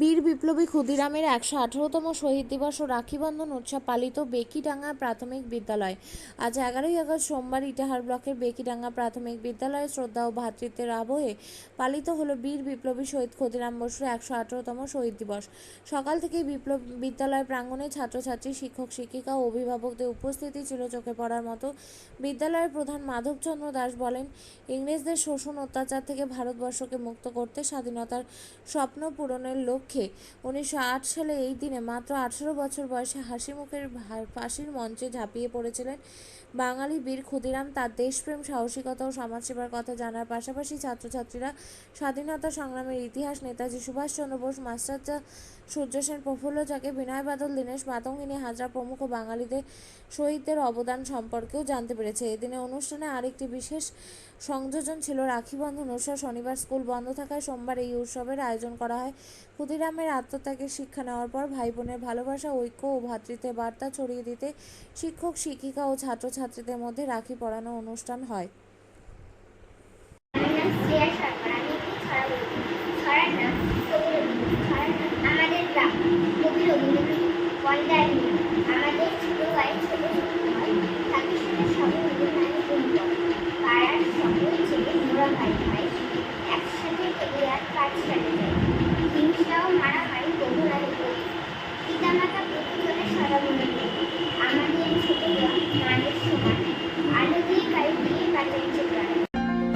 বিপ্লবী ক্ষুদিরামের একশো আঠারোতম শহীদ দিবস ও রাখিবন্ধন উৎসব পালিত বেকিডাঙ্গা প্রাথমিক বিদ্যালয়। আজ এগারোই আগস্ট সোমবার ইটাহার ব্লকের বেকিডাঙ্গা প্রাথমিক বিদ্যালয়ে শ্রদ্ধা ও ভ্রাতৃত্বের আবহে পালিত হলো বীর বিপ্লবী শহীদ ক্ষুদিরাম বসুর একশো আঠারোতম শহীদ দিবস। সকাল থেকেই বিপ্লব বিদ্যালয় প্রাঙ্গণে ছাত্রছাত্রী, শিক্ষক, শিক্ষিকা ও অভিভাবকদের উপস্থিতি ছিল চোখে পড়ার মতো। বিদ্যালয়ের প্রধান মাধবচন্দ্র দাস বলেন, ইংরেজদের শোষণ, অত্যাচার থেকে ভারতবর্ষকে মুক্ত করতে স্বাধীনতার স্বপ্ন পূরণের লক্ষ্যে উনিশশো সালে এই দিনে মাত্র আঠেরো বছর বয়সে হাসি মুখের ফাঁসির মঞ্চে ঝাঁপিয়ে পড়েছিলেন বাঙালি বীর ক্ষুদিরাম। তার দেশপ্রেম, সাহসিকতা ও সমাজসেবার কথা জানার পাশাপাশি ছাত্রছাত্রীরা স্বাধীনতা সংগ্রামের ইতিহাস নেতাজি সুভাষচন্দ্র বোস মাস্টারদা সূর্য সেন, প্রফুল্ল চাকে বিনয় বাদল, দীনেশ মাতঙ্গিনী হাজরা প্রমুখ বাঙালিদের শহীদদের অবদান সম্পর্কেও জানতে পেরেছে। এদিনে অনুষ্ঠানে আরেকটি বিশেষ সংযোজন ছিল রাখি বন্ধন। উৎসব শনিবার স্কুল বন্ধ থাকায় সোমবার এই উৎসবের আয়োজন করা হয়। ক্ষুদিরামের আত্মত্যাগের শিক্ষা নেওয়ার পর ভাই বোনের ভালোবাসা, ঐক্য ও ভ্রাতৃত্বের বার্তা ছড়িয়ে দিতে শিক্ষক, শিক্ষিকা ও ছাত্রছাত্রীদের মধ্যে রাখি পড়ানো অনুষ্ঠান হয়। আমার নাম শ্রেয়া